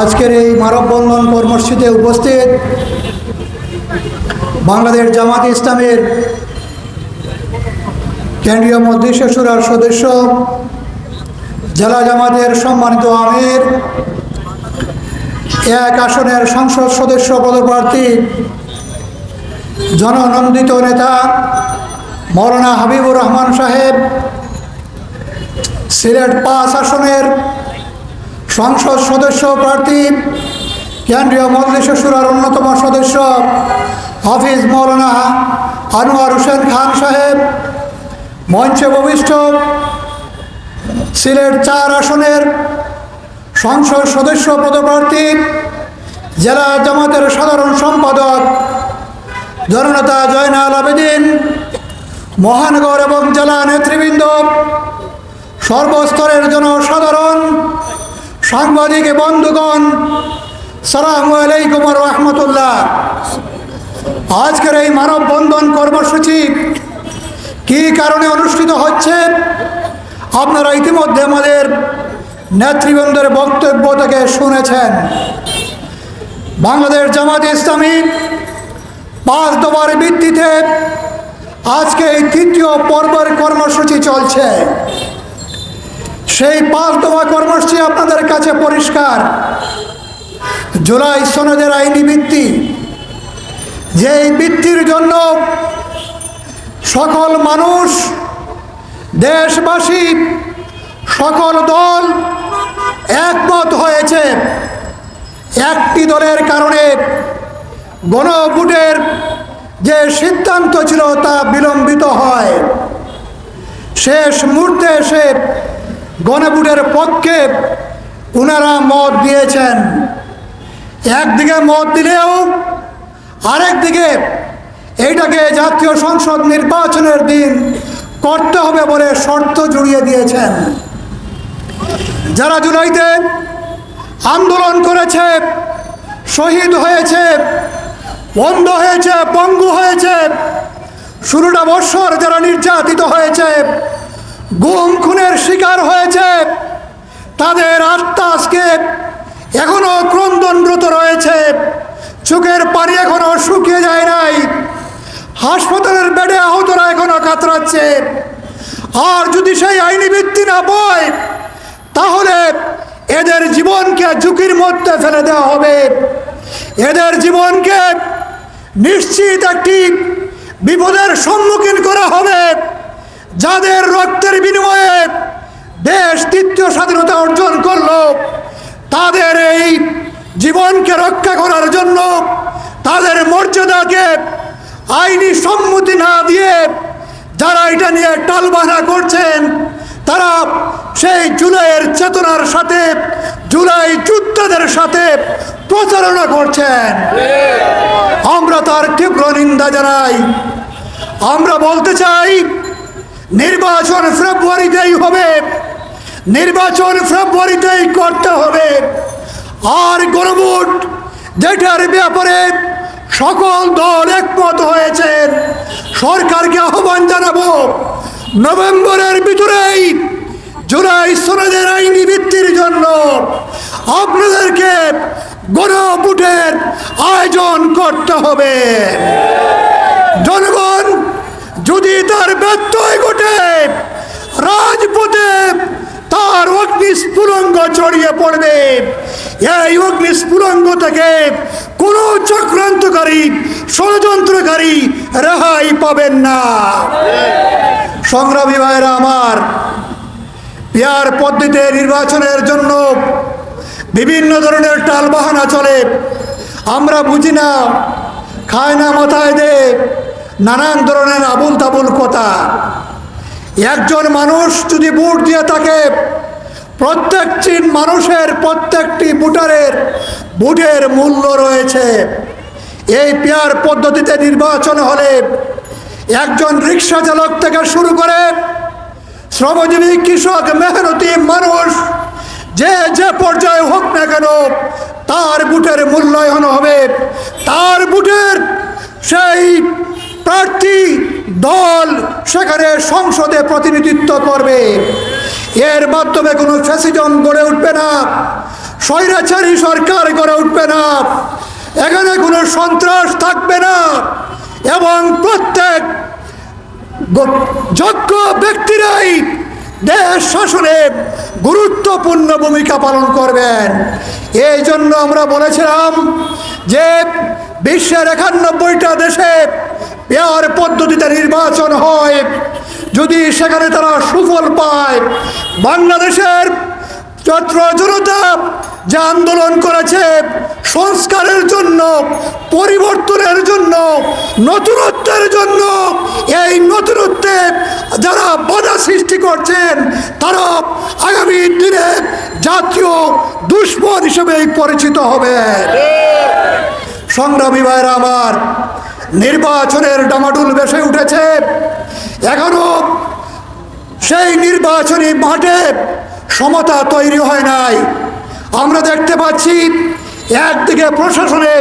আজকের এই মানববন্ধন কর্মসূচিতে উপস্থিত বাংলাদেশ জামাত ইসলামের কেন্দ্রীয় মন্ত্রিস সুরার সদস্য, জেলা জামাতের সম্মানিত আমির, এক আসনের সংসদ সদস্য পদপ্রার্থী, জননন্দিত নেতা মৌলানা হাবিবুর রহমান সাহেব, সিলেট পাঁচ আসনের সংসদ সদস্য প্রার্থী, কেন্দ্রীয় মজলিস সুরার অন্যতম সদস্য, হাফিজ মৌলানা আনোয়ার হোসেন খান সাহেব। মঞ্চে ভবিষ্ঠ সিলেট চার আসনের সংসদ সদস্য পদপ্রার্থী, জেলা জামাতের সাধারণ সম্পাদক জননেতা জয়নাল আবেদিন, মহানগর এবং জেলা নেতৃবৃন্দ, সর্বস্তরের জনসাধারণ সাংবাদিক বন্ধুগণ সালাম আলাইকুম রহমতুল্লাহ। আজকের এই মানববন্ধন কর্মসূচি কী কারণে অনুষ্ঠিত হচ্ছে? আপনারা ইতিমধ্যে আমাদের নেতৃবৃন্দের বক্তব্য থেকে শুনেছেন। বাংলাদেশ জামাত ইসলামী পাঁচ দফার ভিত্তিতে আজকে এই তৃতীয় পর্বের কর্মসূচি চলছে। সেই পাঁচ দফা কর্মসূচি কাছে পরিষ্কার। জুলাই সনদের আইনি ভিত্তি। যে এই ভিত্তির জন্য সকল মানুষ, দেশবাসী, সকল দল একমত হয়েছে। একটি দলের কারণে গণভোটের যে সিদ্ধান্ত ছিল তা বিলম্বিত হয়। শেষ মুহূর্তে এসে গণভোটের পক্ষে ওনারা মত দিয়েছেন। একদিকে মত দিলেও আরেকদিকে এইটাকে জাতীয় সংসদ নির্বাচনের দিন করতে হবে বলে শর্ত জুড়িয়ে দিয়েছেন। যারা জুলাইতে আন্দোলন করেছে, শহীদ হয়েছে, বন্ধ হয়েছে, পঙ্গু হয়েছে ষোলোটা বৎসর যারা নির্যাতিত হয়েছে, গুম, খুনের শিকার হয়েছে তাদের আত্মা আজকে এখনও ক্রন্দনরত রয়েছে। চোখের পানি এখনও শুকিয়ে যায় নাই। হাসপাতালের বেডে আহতরা এখনও কাতরাচ্ছে। আর যদি সেই আইনি ভিত্তি না বয় তাহলে এদের জীবনকে ঝুঁকির মধ্যে ফেলে দেওয়া হবে। এদের জীবনকে নিশ্চিত একটি বিপদের সম্মুখীন করা হবে। যাদের রক্তের বিনিময়ে দেশ তৃতীয় স্বাধীনতা অর্জন করল তাদের এই জীবনকে রক্ষা করার জন্য তাদের মর্যাদাকে আইনি সম্মতি না দিয়ে যারা এটা নিয়ে টালবাহানা করছেন, তারা সেই জুলাইয়ের চেতনার সাথে, জুলাই যুদ্ধদের সাথে প্রচারণা করছেন। আমরা তার তীব্র নিন্দা জানাই। আমরা বলতে চাই, নির্বাচন ফেব্রুয়ারিতেই হবে। নির্বাচন ফেব্রুয়ারিতেই করতে হবে। আর গণভোট, যেটার ব্যাপারে সকল দল একমত হয়েছেন সরকারকে আহ্বান জানাব। নভেম্বরের ভিতরেই জুলাই সনদের আইনি ভিত্তির জন্য আপনাদেরকে গণভোটের আয়োজন করতে হবে। জনগণ, যদি তার ব্যত্যয় ঘটে রাজপথে তার ছড়িয়ে পড়বে। এই অগ্নিস্ফুলঙ্গ থেকে কোনো চক্রান্তকারী, ষড়যন্ত্রকারী রেহাই পাবেন না। সংগ্রামী ভাইরা আমার, পেয়ার পদ্ধতিতে নির্বাচনের জন্য বিভিন্ন ধরনের টালবাহানা চলে। আমরা বুঝি না, খায় না মাথায় দে, নানান ধরনের আবুল তাবুল কথা। একজন মানুষ যদি ভোট দিয়ে থাকে প্রত্যেকটি মানুষের প্রত্যেকটি ভোটারের, ভোটের মূল্য রয়েছে। এই পেয়ার পদ্ধতিতে নির্বাচন হলে একজন রিক্সা চালক থেকে শুরু করে শ্রমজীবী, কৃষক, মেহনতি মানুষ, যে যে পর্যায়ে হোক না কেন তার বুটের মূল্যায়ন হবে। তার বুটের সেই প্রার্থী দল সেখানে সংসদে প্রতিনিধিত্ব করবে। এর মাধ্যমে কোনো ফ্যাসিজম গড়ে উঠবে না, স্বৈরাচারী সরকার গড়ে উঠবে না, এখানে কোনো সন্ত্রাস থাকবে না এবং প্রত্যেক যোগ্য ব্যক্তিরাই দেশ শাসনে গুরুত্বপূর্ণ ভূমিকা পালন করবেন। এই জন্য আমরা বলেছিলাম যে বিশ্বের একানব্বইটা দেশে পেয়ার পদ্ধতিতে নির্বাচন হয়। যদি সেখানে তারা সুফল পায়, বাংলাদেশের ছাত্র জনতা যে আন্দোলন করেছে সংস্কারের জন্য, পরিবর্তনের জন্য, নতুনত্বের জন্য, এই নতুনত্বে যারা বাধা সৃষ্টি করছেন, তারা আগামী দিনে জাতীয় দুশ্মন হিসেবেই পরিচিত হবে। সংগ্রামী ভাইরা আমার, নির্বাচনের ডামাডুল বেসে উঠেছে। এখনও সেই নির্বাচনী মাঠে সমতা তৈরি হয় নাই। আমরা দেখতে পাচ্ছি, একদিকে প্রশাসনে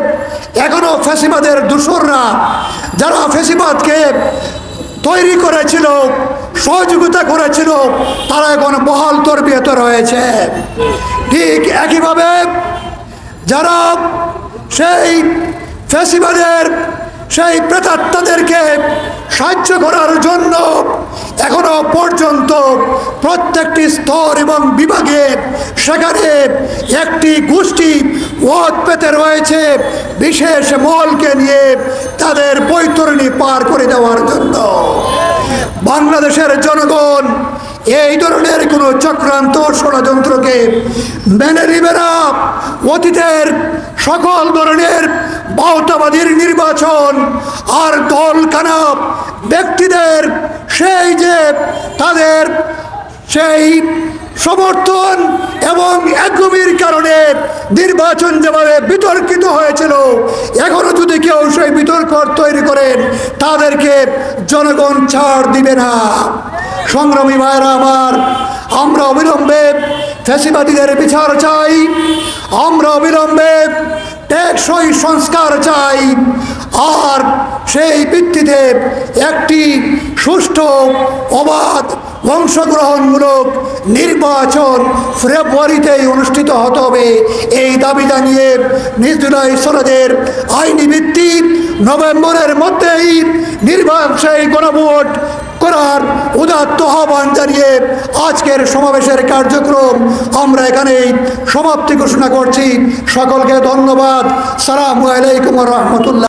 এখনও ফ্যাসিবাদের দূষররা যারা ফ্যাসিবাদকে তৈরি করেছিল, সহযোগিতা করেছিল, তারা এখন বহাল তরবিয়ত রয়েছে। ঠিক একইভাবে যারা সেই ফ্যাসিবাদের সেই প্রেতাত্মাদেরকে সাহায্য করার জন্য এখনও পর্যন্ত প্রত্যেকটি স্তর এবং বিভাগে সেখানে একটি গোষ্ঠী ওয়াদ পেতে রয়েছে বিশেষ মলকে নিয়ে তাদের বৈতরণী পার করে দেওয়ার জন্য। বাংলাদেশের জনগণ এই ধরনের কোনো চক্রান্ত ষড়যন্ত্রকে মেনে নিবে না। অতীতের সকল ধরনের বাউতাবাদীর নির্বাচন আর দল কানাপ ব্যক্তিদের সেই যে তাদের সেই সমর্থন এবং একগমির কারণে নির্বাচন যেভাবে বিতর্কিত হয়েছিল, এখনও যদি কেউ সেই বিতর্ক তৈরি করেন, তাদেরকে জনগণ ছাড় দিবে না। সংগ্রামী ভাইরা আমার, আমরা অবিলম্বে ফ্যাসিবাদীদের বিচার চাই, আমরা অবিলম্বে টেকসই সংস্কার চাই, আর সেই ভিত্তিতে একটি সুষ্ঠু, অবাধ অংশগ্রহণমূলক নির্বাচন ফেব্রুয়ারিতেই অনুষ্ঠিত হতে হবে। এই দাবি জানিয়ে নিজুলাই সরাদের আইনি ভিত্তি নভেম্বরের মধ্যেই নির্বাচন গণভোট করার উদাত্ত আহ্বান জানিয়ে আজকের সমাবেশের কার্যক্রম আমরা এখানেই সমাপ্তি ঘোষণা করছি। সকলকে ধন্যবাদ। সালামু আলাইকুম রহমতুল্লাহ।